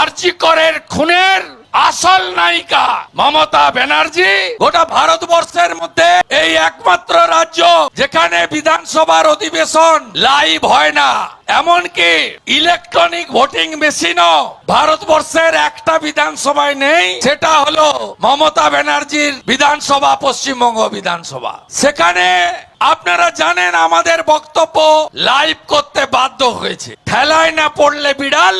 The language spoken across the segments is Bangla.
আর্চিকরের খুনের আসল নায়িকা মমতা ব্যানার্জি গোটা ভারতবর্ষের মধ্যে এই একমাত্র রাজ্য যেখানে বিধানসভার অধিবেশন লাইভ হয় না। এমনকি ইলেকট্রনিক ভোটিং মেশিনও ভারতবর্ষের একটা বিধানসভায় নেই, সেটা হলো মমতা ব্যানার্জির বিধানসভা, পশ্চিমবঙ্গ বিধানসভা। সেখানে আপনারা জানেন আমাদের বক্তব্য লাইভ করতে বাধ্য হয়েছে। ঠেলায় না পড়লে বিড়াল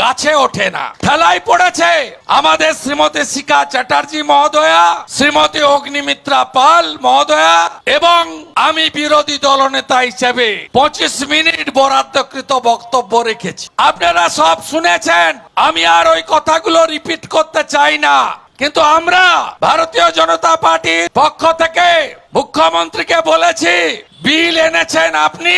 গাছে ওঠে না। ঠেলায় পড়েছে। আমাদের শ্রীমতী শিখা চ্যাটার্জি মহোদয়া, শ্রীমতী অগ্নিমিত্রা পাল মহোদয়া এবং আমি বিরোধী দলনেতা হিসেবে পঁচিশ মিনিট বরাদ্দকৃত বক্তব্য রেখেছি। আপনারা সব শুনেছেন, আমি আর ওই কথাগুলো রিপিট করতে চাই না। কিন্তু আমরা ভারতীয় জনতা পার্টির পক্ষ থেকে মুখ্যমন্ত্রীকে বলেছি, বিল এনেছেন আপনি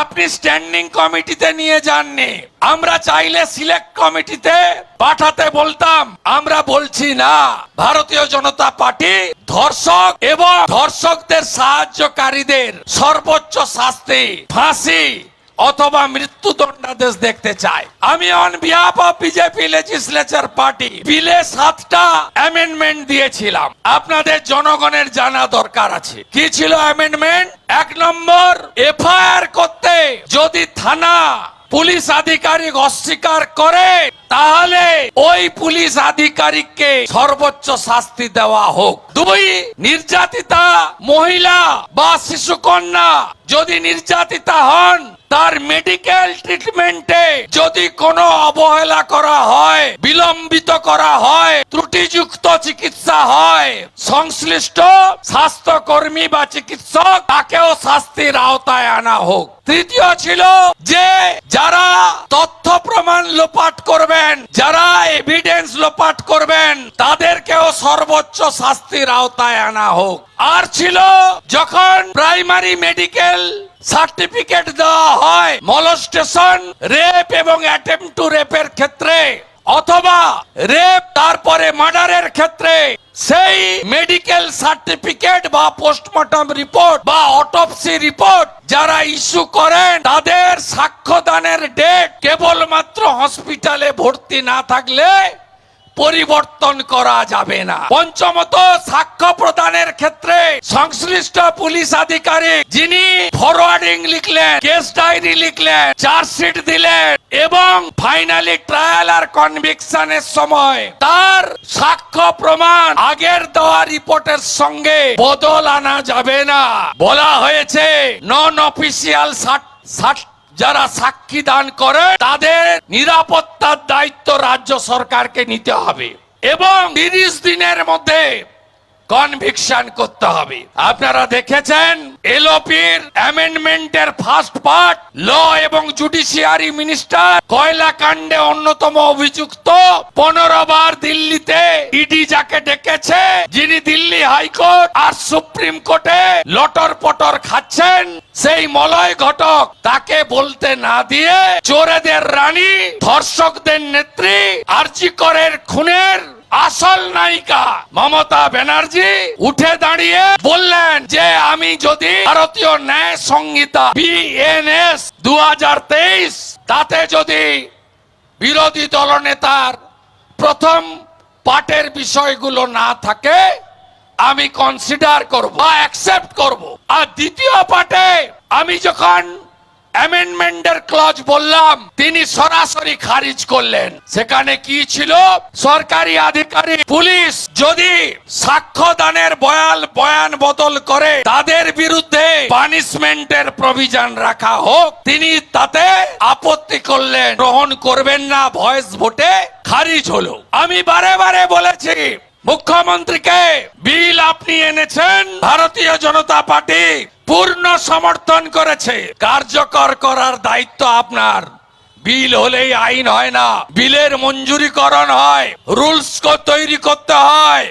আপনি স্ট্যান্ডিং কমিটিতে নিয়ে যাননি। আমরা চাইলে সিলেক্ট কমিটিতে পাঠাতে বলতাম, আমরা বলছি না। ভারতীয় জনতা পার্টি ধর্ষক এবং ধর্ষকদের সাহায্যকারীদের সর্বোচ্চ শাস্তি, ফাঁসি। অথবা মৃত্যুদণ্ডাদেশ দেখতে চাই। আমি on behalf of BJP legislature party বিলে সাতটা অ্যামেন্ডমেন্ট দিয়েছিলাম। আপনাদের জনগণের জানা দরকার আছে। কি ছিল অ্যামেন্ডমেন্ট এক নম্বর, এফআইআর করতে যদি থানা পুলিশ আধিকারিক অস্বীকার করে, তাহলে ওই পুলিশ আধিকারিককে সর্বোচ্চ শাস্তি দেওয়া হোক। দুই, নির্যাতিতা মহিলা বা শিশু কন্যা যদি নির্যাতিতা হন তার মেডিকেল ট্রিটমেন্টে যদি কোনো অবহেলা করা হয়, বিলম্বিত করা হয়, ত্রুটিযুক্ত চিকিৎসা হয়, সংশ্লিষ্ট স্বাস্থ্যকর্মী বা চিকিৎসক, তাকেও শাস্তির আওতায় আনা হোক। তৃতীয় ছিল যে, যারা তথ্য প্রমাণ লোপাট করবেন, যারা এভিডেন্স লোপাট করবেন, তাদেরকেও সর্বোচ্চ শাস্তির আওতায় আনা হোক। আর ছিল যখন প্রাইমারি মেডিকেল সার্টিফিকেট দেওয়া হয় মলস্টেশন, রেপ এবং অ্যাটেম্প টু রেপের ক্ষেত্রে, অথবা রেপ তারপরে মার্ডারের ক্ষেত্রে, সেই মেডিকেল সার্টিফিকেট বা পোস্টমর্টম রিপোর্ট বা অটোপসি রিপোর্ট যারা ইস্যু করেন, তাদের সাক্ষ্যদানের ডেট কেবলমাত্র হসপিটালে ভর্তি না থাকলে পরিবর্তন করা যাবে না। পঞ্চমত, সাক্ষ্য প্রদানের ক্ষেত্রে সংশ্লিষ্ট পুলিশ আধিকারিক যিনি ফরওয়ার্ডিং লিখলেন কেস ডায়েরি লিখলেন চার্জশিট দিলেন এবং ফাইনালি ট্রায়াল আর কনভিকশনের সময় তার সাক্ষ্য প্রমাণ আগের দেওয়া রিপোর্টের সঙ্গে বদল আনা যাবে না। বলা হয়েছে নন অফিসিয়াল যারা সাক্ষী দান করে তাদের নিরাপত্তার দায়িত্ব রাজ্য সরকারকে নিতে হবে এবং তিরিশ দিনের মধ্যে কনভিকশন করতে হবে। আপনারা দেখেছেন এলওপির অ্যামেন্ডমেন্টের ফার্স্ট পার্ট ল এবং জুডিশিয়ারি মিনিস্টার কয়লা কাণ্ডে অন্যতম অভিযুক্ত, পনেরো বার দিল্লিতে ইডি যাকে ডেকেছে, যিনি দিল্লি হাইকোর্ট আর সুপ্রিম কোর্টে লটর পটর খাচ্ছেন। সেই মলয় ঘটক তাকে বলতে না দিয়ে চোরেদের রানী, ধর্ষকদের নেত্রী আর্চিকরের খুনের আসল নায়িকা মমতা ব্যানার্জি উঠে দাঁড়িয়ে বললেন যে আমি যদি ভারতীয় ন্যায় সংহিতা বিএনএস দু হাজার তেইশ, তাতে যদি বিরোধী দলনেতার প্রথম পাটের বিষয়গুলো না থাকে আমি কনসিডার করব, বা অ্যাকসেপ্ট করব। আর দ্বিতীয় পাটে আমি যখন অ্যামেন্ডমেন্টের ক্লজ বললাম, তিনি সরাসরি খারিজ করলেন। সেখানে কি ছিল? সরকারি আধিকারিক, পুলিশ যদি সাক্ষ্য দানের বয়াল, বয়ান বদল করে তাদের বিরুদ্ধে পানিশমেন্টের প্রভিজন রাখা হোক, তিনি তাতে আপত্তি করলেন, গ্রহণ করবেন না ভয়েস ভোটে খারিজ হলো। আমি বারে বারে বলেছি মুখ্যমন্ত্রীকে বিল আপনি এনেছেন, ভারতীয় জনতা পার্টি পূর্ণ সমর্থন করেছে। কার্যকর করার দায়িত্ব আপনার। বিল হলেই আইন হয় না, বিলের মঞ্জুরিকরণ হয়, রুলস তৈরি করতে হয়।